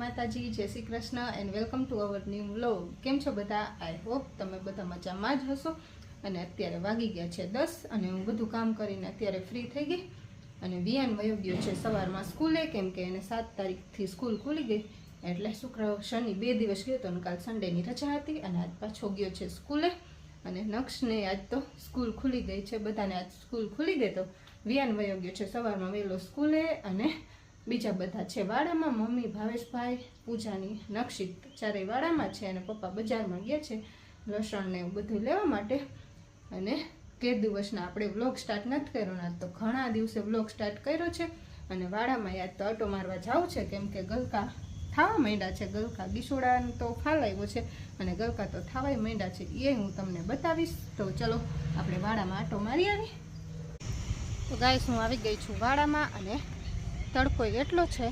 માતાજી, જય Shri Krishna and welcome to our new vlog કેમ છો બધા? આઈ હોપ તમે બધા મજામાં જ હશો. અને અત્યારે વાગી ગયા છે દસ અને હું બધું કામ કરીને અત્યારે ફ્રી થઈ ગઈ. અને વિયાન વયો ગયો છે સવારમાં સ્કૂલે, કેમ કે એને સાત તારીખથી સ્કૂલ ખુલી ગઈ. એટલે શુક્ર શનિ બે દિવસ ગયો તો કાલ સન્ડેની રજા હતી અને આજ પાછો ગયો છે સ્કૂલે. અને નક્ષને આજ તો સ્કૂલ ખુલી ગઈ છે. બધાને આજ સ્કૂલ ખુલી ગઈ તો વિયાન વયો ગયો છે સવારમાં વહેલો સ્કૂલે અને બીજા બધા છે. વાડામાં મમ્મી ભાવેશભાઈ, પૂજાની નક્ષિત ચારેય વાડામાં છે અને પપ્પા બજારમાં ગયા છે લસણ ને એવું બધું લેવા માટે. અને કે દિવસના આપણે વ્લોગ સ્ટાર્ટ નથી કર્યો ને તો ઘણા દિવસે વ્લોગ સ્ટાર્ટ કર્યો છે. અને વાડામાં યાદ તો આટો મારવા જાવ છે કેમ કે ગલકા થાવા માંડ્યા છે. ગલકા ગીસોડાનું તો ફાલ આવ્યો છે અને ગલકા તો થાવાય માંડ્યા છે. એ હું તમને બતાવીશ. તો ચલો આપણે વાડામાં આટો મારી આવી તો ગાઈસ, હું આવી ગઈ છું વાડામાં અને તડકો એટલો છે,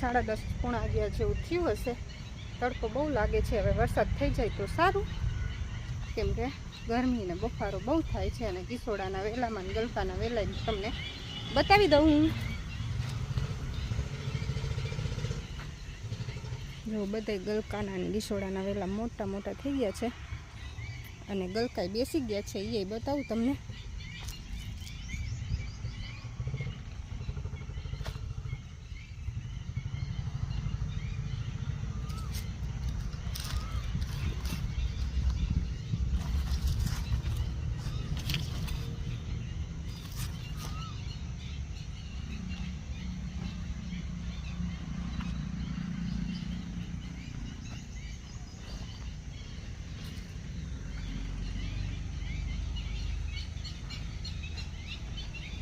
સાડા દસ પોણા અગિયાર જેવું થયું હશે. તડકો બહુ લાગે છે, હવે વરસાદ થઈ જાય તો સારું. કેમ કે ગરમી ને બફારો બહુ થાય છે અને કિસોડાના વેલામાં ગલકાના વેલા તમને બતાવી દઉં જો બધા ગલકાના અને ગીસોડાના વેલા મોટા મોટા થઈ ગયા છે અને ગલકાઈ બેસી ગયા છે એ બતાવું તમને.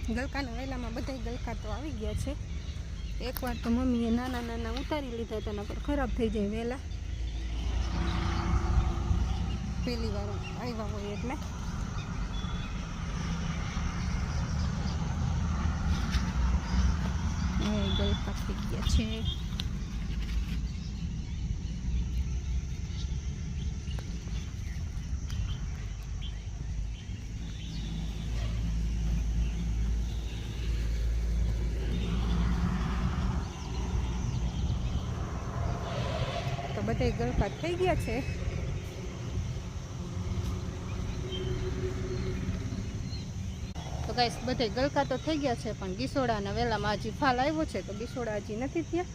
ગલકાના વેલામાં બધા ગલકા તો આવી ગયા છે. એકવાર તો મમ્મીએ નાના નાના ઉતારી લીધા હતા પર ખરાબ થઈ જાય વેલા. પહેલી વાર આવ્યા હોય એટલે. ગલકા થઈ ગયા છે. બધા ગલકા થઈ ગયા છે. તો ગાઈસ બધે ગલકા તો થઈ ગયા છે, પણ ગીસોડાના વહેલામાં હજી ફાલ આવ્યો છે, તો ગીસોડા હજી નથી થયા.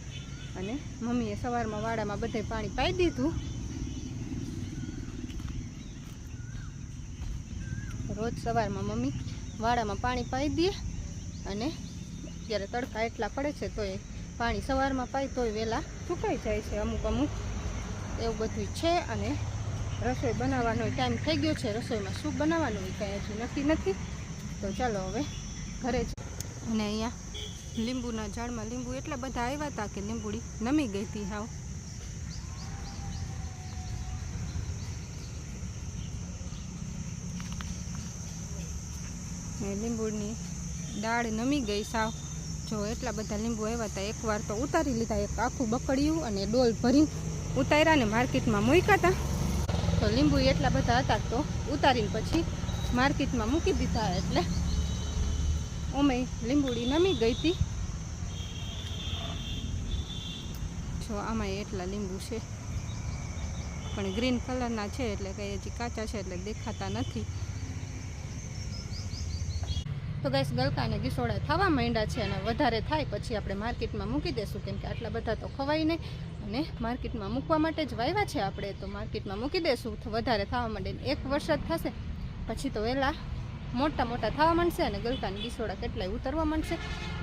અને મમ્મીએ સવારમાં વાડામાં બધે પાણી પાઈ દીધું. રોજ સવારમાં મમ્મી વાડામાં પાણી પાઈ દે અને જ્યારે તડકા એટલા પડે છે, તોય પાણી સવારમાં પાય, તોય વહેલા સુકાઈ જાય છે અમુક અમુક. એવું બધું છે અને રસોઈ બનાવવાનો ટાઈમ થઈ ગયો છે. રસોઈમાં શું બનાવવાનું કાંઈ હજુ નક્કી નથી. તો ચાલો હવે ઘરે જ અને અહીંયા લીંબુના ઝાડમાં લીંબુ એટલા બધા આવ્યા હતા કે લીંબુડી નમી ગઈ હતી હાવ. લીંબુની દાળ નમી ગઈ સાવ. જો એટલા બધા લીંબુ આવ્યા હતા એકવાર તો ઉતારી લીધા, એક આખું બકડિયું અને ડોલ ભરી ઉતાર્યા ને માર્કેટમાં મૂક્યા હતા તો લીંબુ એટલા બધા હતા તો ઉતારીને પછી માર્કેટમાં મૂકી દીધા એટલે અમે લીંબુડી નમી ગઈ હતી. જો આમાં એટલા લીંબુ છે. પણ ગ્રીન કલરના છે એટલે કંઈ હજી કાચા છે એટલે દેખાતા નથી. તો ગેસ ગલકા અને ગીસોડા થવા માંડ્યા છે અને વધારે થાય પછી આપણે માર્કેટમાં મૂકી દઈશું કેમ કે આટલા બધા તો ખવાય નહીં. અને માર્કેટમાં મૂકવા માટે જ વાવ્યા છે આપણે. તો માર્કેટમાં મૂકી દેશું. વધારે થવા માંડે એક વરસાદ થશે. પછી તો વહેલા મોટા મોટા થવા માંડશે અને ગલકાની ગીસોડા કેટલાય ઉતરવા માંડશે.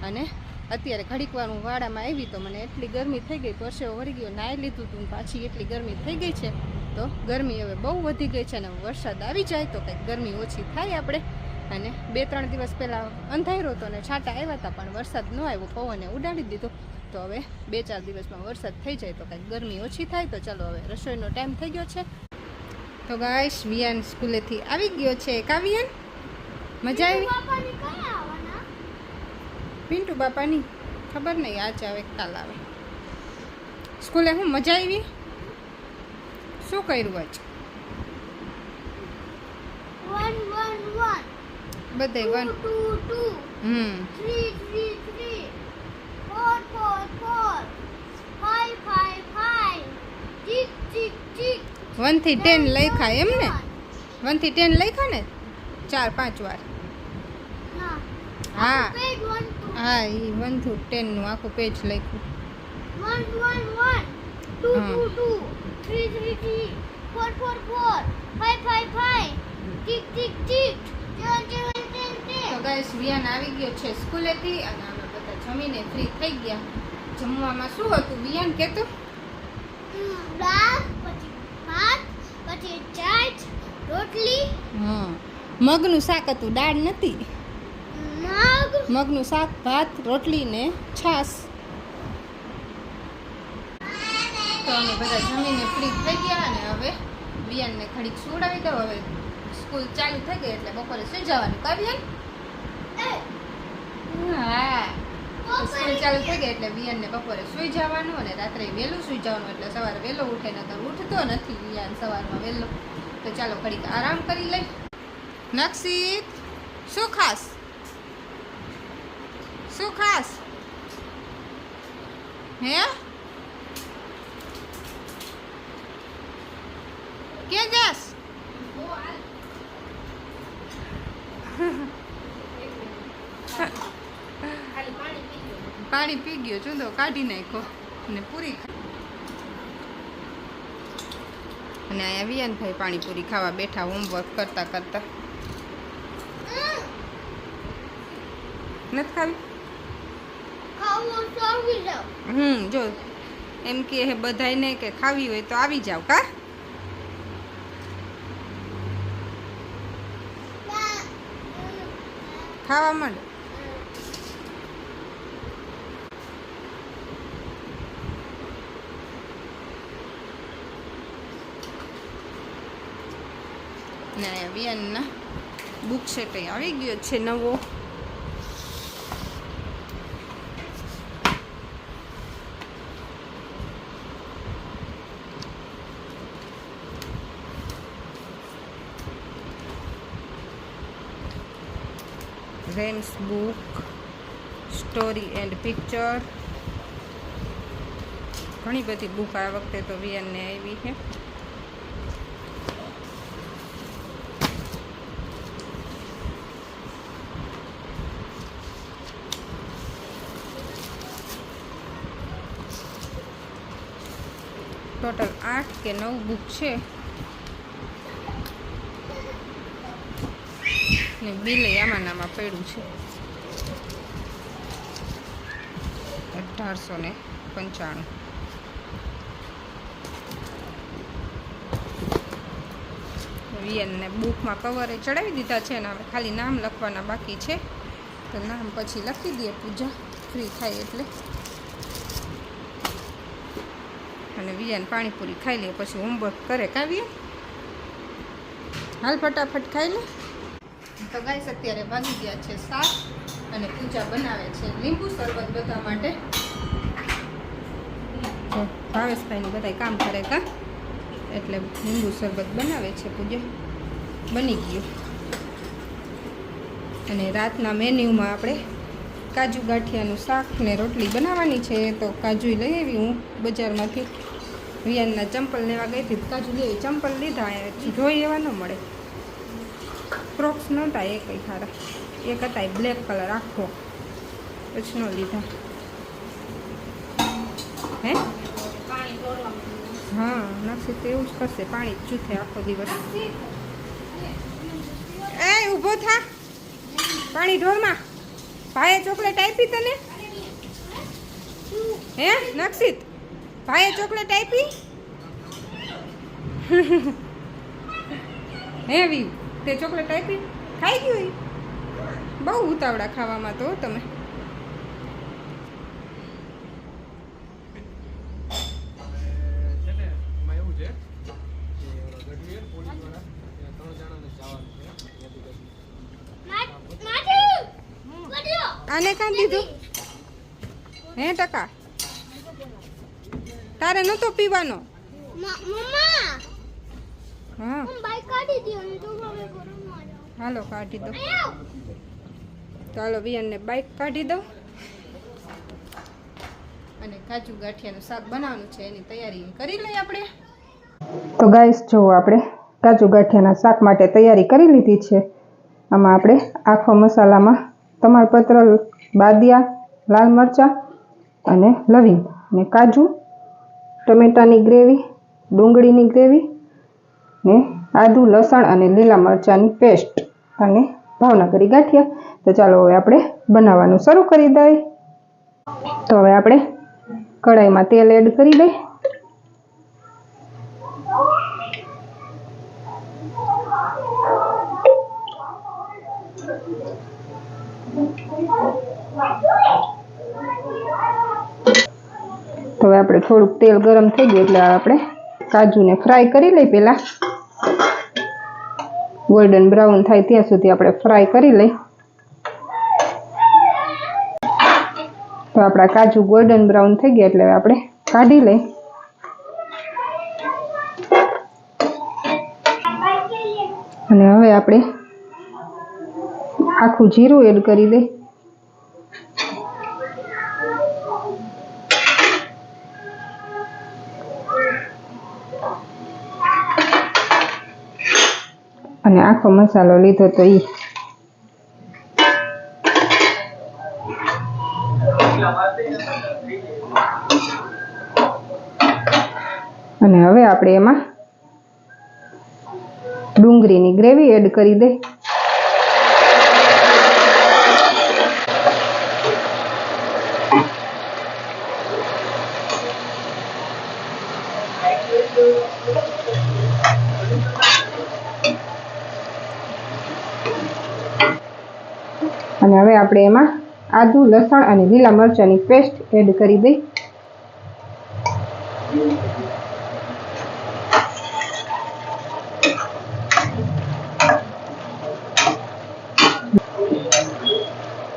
અને અત્યારે ઘડીક હું વાડામાં આવી તો મને એટલી ગરમી થઈ ગઈ પરસેવો વળી ગયો, નાહી લીધું હતું પાછી એટલી ગરમી થઈ ગઈ છે. તો ગરમી હવે બહુ વધી ગઈ છે અને વરસાદ આવી જાય તો કંઈક ગરમી ઓછી થાય આપણે. અને બે ત્રણ દિવસ પહેલાં અંધાર્યો હતો ને છાંટા આવ્યા હતા પણ વરસાદ ન આવ્યો પવને ઉડાડી દીધો. તો હવે બે ચાર દિવસમાં વરસાદ થઈ જાય તો કંઈક ગરમી ઓછી થાય તો ચાલો હવે રસોઈનો ટાઈમ થઈ ગયો છે. તો ગાઈશ વિયાન સ્કૂલેથી આવી ગયો છે કા વિયાન મજા આવી? પિન્ટુ બાપાની ખબર નહીં આજ આવે કાલ આવે. સ્કૂલે હું મજા આવી? શું કર્યું આજ? One, one, one. બધે three one. Two, four four Three, five five Four, six six Five, five, વનથી ટેન લખ્યા એમ ને? વનથી ટેન લખ્યા ને? ચાર પાંચ વાર. હા. હા. પેજ વન ટુ એ વન થુ ટેનનું આખું પેજ લખ્યું. One one one two two two three three three four four four five five five six six six seven ten તો ગાઈસ વિયાન આવી ગયો છે સ્કૂલેથી અને અમે બધા જમીને ફ્રી થઈ ગયા. જમવામાં શું હતું? વિયાન કહેતો રોટલી. હા. મગનું શાક હતું દાળ નથી? મગ. મગનું શાક ભાત રોટલી ને છાશ. તો અમે બધા જમીને ફ્રી થઈ ગયા અને હવે વિયાનને ઘડીક સુવડાવી દો હવે સ્કૂલ ચાલુ થઈ ગઈ એટલે બપોરે સુઈ જવાનું. કા વિયાન? હા. સ્કૂલ ચાલુ થઈ ગઈ એટલે વિયાનને બપોરે સુઈ જવાનું અને રાત્રે વહેલું સુઈ જવાનું એટલે સવારે વહેલો ઉઠે તો ઉઠતો નથી વિયાન સવારમાં વહેલો તો ચાલો ઘડીક આરામ કરી લઈ. નક્ષિત શું ખાસ? શું ખાસ? હે? કે જાસ પાણી પી ગયો ચૂંદો કાઢી નાખ્યો અને પૂરી અને અહીંયા વિયાનભાઈ પાણીપુરી ખાવા બેઠા હોમવર્ક કરતા કરતા. નથી ખાવી? હમ જો એમ કે હે બધાયને કે ખાવી હોય તો આવી જાવ કા? ખાવા માંડ. ને અહીંયા વિયાનના બુક સેટ આવી ગયો છે નવો. રેમ્સ બુક સ્ટોરી એન્ડ પિક્ચર ઘણી બધી બુક આ વખતે તો વિયનને આવી છે. ટોટલ આઠ કે નવ બુક છે. ને બિલ આમાં નામાં પડ્યું છે. અઢારસો ને પંચાણું. વિયનને બુકમાં કવરે ચડાવી દીધા છે ને હવે ખાલી નામ લખવાના બાકી છે. તો નામ પછી લખી દઈએ પૂજા. ફ્રી થાય એટલે. વિયાન પાણીપુરી ખાઈ લે પછી હોમવર્ક કરે. કાવીએ હાલ ફટાફટ ખાઈ લે. તો ગાઈસ અત્યારે ભાગી ગયા છે શાક અને પૂજા બનાવે છે લીંબુ શરબત બધા માટે. ભાવેશભાઈને બધા કામ કરે કા? એટલે લીંબુ શરબત બનાવે છે પૂજા. બની ગયું. અને રાતના મેન્યુમાં આપણે કાજુ ગાંઠિયાનું શાક ને રોટલી બનાવવાની છે તો કાજુ લઈ આવી હું બજારમાંથી. વિયાનના ચંપલ લેવા ગઈ હતી. કાજુ લે ચંપલ લીધા જોઈ એવા ન મળે. ક્રોક્સ નહોતા, એ કંઈ ખારા એક હતા બ્લેક કલર આખો. પછી ન લીધા. હે? હા નાખશે તો એવું જ કરશે. પાણી જ ચૂથે આખો દિવસ. એ, ઊભો થા. પાણી ઢોરમાં. ભાઈએ ચોકલેટ આપી તને? હે નક્ષિત ભાઈએ ચોકલેટ આપી? હે વી તે ચોકલેટ આપી? ખાઈ ગયું? બહુ ઉતાવળા ખાવામાં તો તમે. આને કાં દીધું? હે ટકા? તારે નહોતો પીવાનો? મમ્મા! હા. હું બાઈક કાઢી દી અને તું હવે હાલો કાઢી દો ચાલો વિયનને બાઈક કાઢી દો અને કાજુ ગાંઠિયાનું શાક બનાવવાનું છે એની તૈયારી કરી લઈએ આપણે. તો ગાઈસ જોવો આપણે કાજુ ગાંઠિયાના શાક માટે તૈયારી કરી લીધી છે. આમાં આપણે આખો મસાલામાં તમાલપત્ર બાદિયા લાલ મરચાં અને લવિંગ અને કાજુ ટમેટાની ગ્રેવી, ડુંગળીની ગ્રેવી ને આદુ, લસણ અને લીલા મરચાંની પેસ્ટ અને ભાવનગરી ગાંઠિયા. તો ચાલો હવે આપણે બનાવવાનું શરૂ કરી દઈએ. તો હવે આપણે કઢાઈમાં તેલ એડ કરી દઈએ. તો હવે આપણે થોડુંક તેલ ગરમ થઈ ગયું એટલે આપણે કાજુને ફ્રાય કરી લઈ પહેલાં. ગોલ્ડન બ્રાઉન થાય ત્યાં સુધી આપણે ફ્રાય કરી લઈ તો આપણા કાજુ ગોલ્ડન બ્રાઉન થઈ ગયા એટલે આપણે કાઢી લઈ અને હવે આપણે આખું જીરું એડ કરી દઈ અને આખો મસાલો લીધો તો ઈ. અને હવે આપણે એમાં ડુંગળીની ગ્રેવી એડ કરી દઈ અને હવે આપણે એમાં આદુ, લસણ અને લીલા મરચાંની પેસ્ટ એડ કરી દઈ.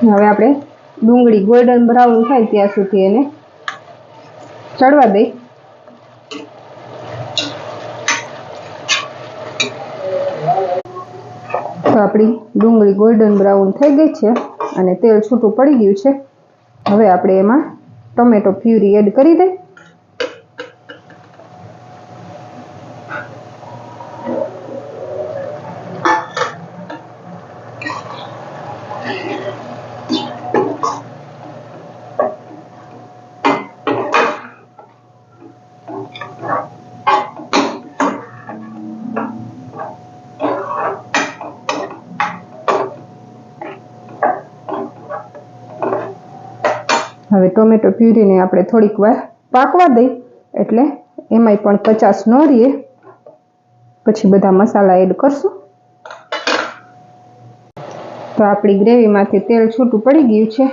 હવે આપણે ડુંગળી ગોલ્ડન બ્રાઉન થાય ત્યાં સુધી એને ચડવા દઈ. તો આપણી ડુંગળી ગોલ્ડન બ્રાઉન થઈ ગઈ છે અને તેલ છૂટું પડી ગયું છે. હવે આપણે એમાં ટોમેટો પ્યુરી એડ કરી દઈ હવે ટોમેટો પ્યુરીને આપણે થોડીક વાર પાકવા દઈ. એટલે એમાંય પણ કચાશ ન રહીએ પછી બધા મસાલા એડ કરશું. તો આપણી ગ્રેવીમાંથી તેલ છૂટું પડી ગયું છે.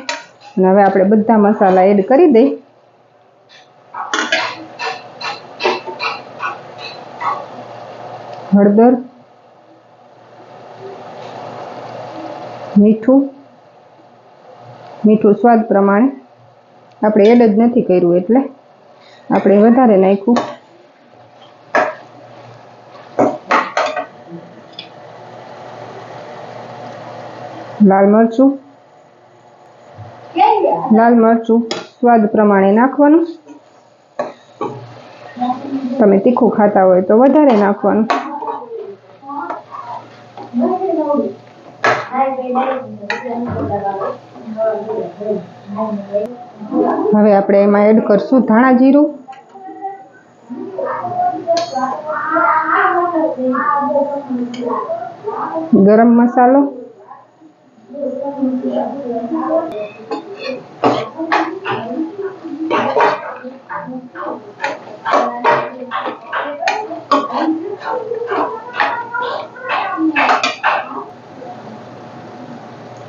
અને હવે આપણે બધા મસાલા એડ કરી દઈ. હળદર, મીઠું મીઠું સ્વાદ પ્રમાણે આપણે એડ જ નથી કર્યું એટલે આપણે વધારે નાખ્યું. લાલ મરચું. લાલ મરચું સ્વાદ પ્રમાણે નાખવાનું. તમે તીખું ખાતા હોય તો વધારે નાખવાનું. હવે આપણે એમાં એડ કરશું ધાણા જીરું. ગરમ મસાલો.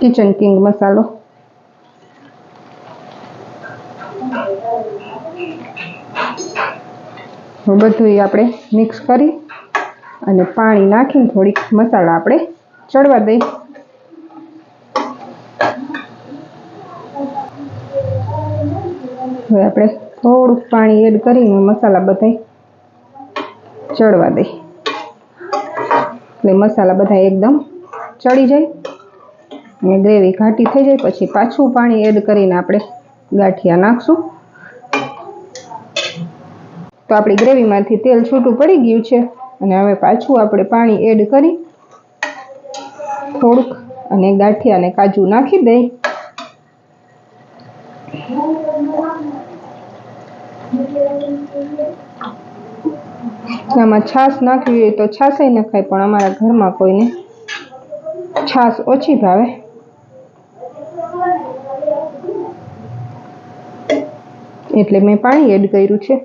કિચન કિંગ મસાલો. બધું આપણે મિક્સ કરી અને પાણી નાખીને થોડીક મસાલા આપણે ચડવા દઈ. હવે આપણે થોડુંક પાણી એડ કરીને મસાલા બધા ચડવા દઈ. એટલે મસાલા બધા એકદમ ચડી જાય અને ગ્રેવી ઘાટી થઈ જાય પછી પાછું પાણી એડ કરીને આપણે ગાંઠિયા નાખશું. તો આપણી ગ્રેવીમાંથી તેલ છૂટું પડી ગયું છે અને હવે પાછું આપણે પાણી એડ કરી થોડુંક અને ગાંઠિયા કાજુ નાખી દઈ. આમાં છાશ નાખવી હોય તો છાશે નખાય, પણ અમારા ઘરમાં કોઈને છાશ ઓછી ભાવે. એટલે મેં પાણી એડ કર્યું છે.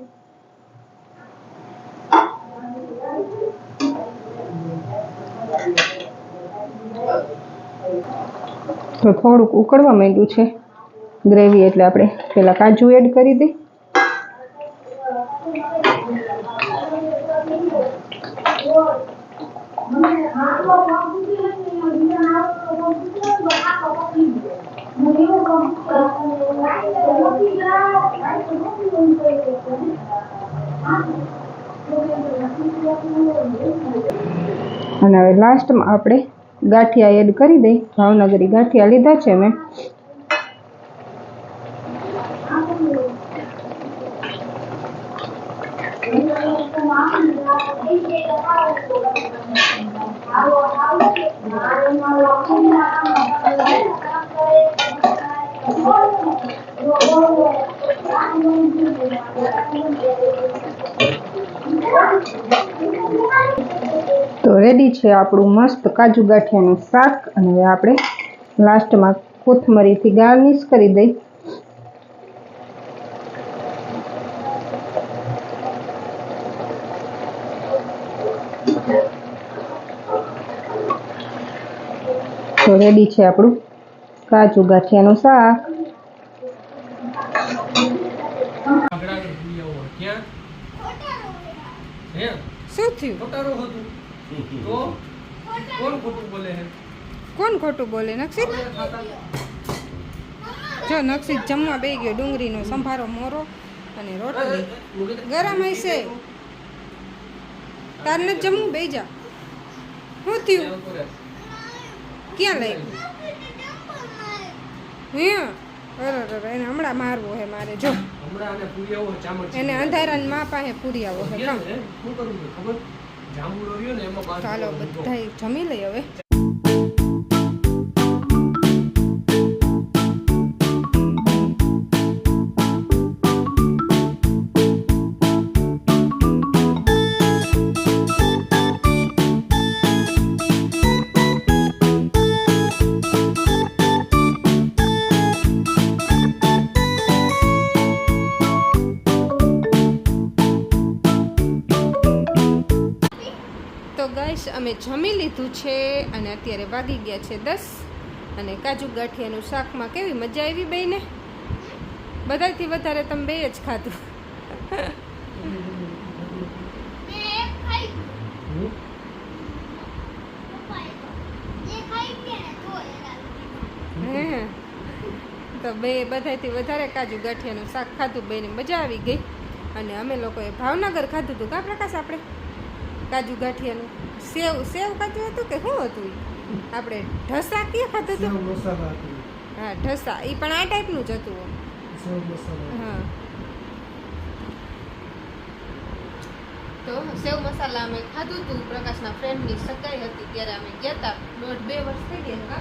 તો થોડુંક ઉકળવા માંડ્યું છે. ગ્રેવી એટલે આપણે પેલા કાજુ એડ કરી દઈ. અને હવે લાસ્ટમાં આપણે ગાંઠિયા એડ કરી દઈ. ભાવનગરી ગાંઠિયા લીધા છે મેં. છે આપણું મસ્ત કાજુ ગાંઠિયાનું શાક. અને હવે આપણે લાસ્ટમાં કોથમરીથી ગાર્નિશ કરી દઈ. તો રેડી છે આપણું કાજુ ગાંઠિયાનું શાક. શું થયું? તો કોણ ખોટું બોલે છે? કોણ ખોટું બોલે? નક્ષિત જો નક્ષિત જમવા બે ગયો ડુંગળીનો સંભારો મોરો અને રોટલી. ગરમ હશે. તાર નથી જમવું? બે જા. શું થયું? ક્યાં લઈ? હે? અરે એને હમણાં મારવો હે મારે. જો. એને અંધારાની મા પાસે પૂરી આવો હે. કામ શું કરવું ખબર? ચાલો બધા જમી લઈ હવે. તો અમે જમી લીધું છે અને અત્યારે વાગી ગયા છે દસ. અને કાજુ ગાંઠિયાનું શાકમાં કેવી મજા આવી બેયને? બધાથી વધારે તમે બે જ ખાધું. તો બે બધાથી વધારે કાજુ ગાંઠિયાનું શાક ખાધું બેને મજા આવી ગઈ. અને અમે લોકોએ ભાવનગર ખાધું હતું. કા પ્રકાશ આપણે? કાજુ ગાંઠિયાનું. સેવ સેવ ખાતું હતું કે શું હતું? આપણે ઢસા ક્યાં ખાધું હતું? હા ઢસા. એ પણ આ ટાઈપનું જ હતું. હા. તો સેવ મસાલા અમે ખાધું હતું પ્રકાશના ફ્રેન્ડની સગાઈ હતી ત્યારે અમે ગયા હતા દોઢ બે વર્ષ થઈ ગયા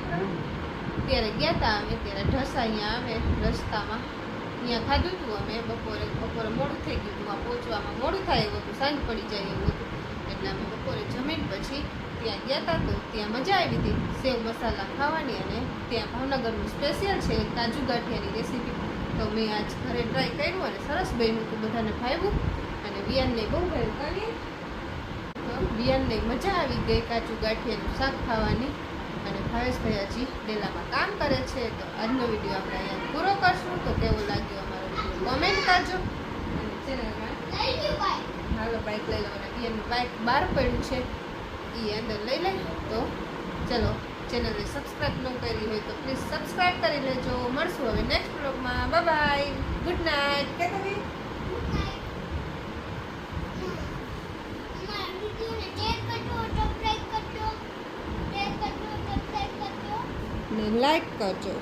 ત્યારે ગયા હતા અમે ત્યારે ઢસા અહીંયા આવે રસ્તામાં. અહીંયા ખાધું હતું અમે. બપોરે બપોરે મોડું થઈ ગયું હતું પહોંચવામાં મોડું થાય એવું હતું. સાંજ પડી જાય એવું હતું. એટલે અમે બપોરે જમીન પછી ત્યાં ગયા હતા તો ત્યાં મજા આવી હતી. સેવ મસાલા ખાવાની અને ત્યાં ભાવનગરનું સ્પેશિયલ છે, કાજુ ગાંઠિયાની રેસીપી તો મેં આજ ઘરે ટ્રાય કર્યું અને સરસ બન્યું હતું. બધાને ભાવ્યું અને વિયાનને બહુ ભાવ્યું. તો વિયાનને મજા આવી ગઈ કાજુ ગાંઠિયાનું શાક ખાવાની. અને ભાવેશભાઈ હજી ડેલામાં કામ કરે છે. તો આજનો વીડિયો આપણે અહીંયા પૂરો કરશું. તો કેવો લાગ્યો અમારો વીડિયો? કોમેન્ટ કરજો. અને ચેનલમાં હાલો બાઇક લઈ લો અને બીએનું બાઇક બહાર પડ્યું છે એ અંદર લઈ લે. તો ચલો ચેનલને સબસ્ક્રાઈબ ન કરી હોય તો પ્લીઝ સબસ્ક્રાઈબ કરી લેજો. મળશું હવે નેક્સ્ટ બ્લોગમાં બાય ગુડ નાઇટ કે ને લાઈક કરજો.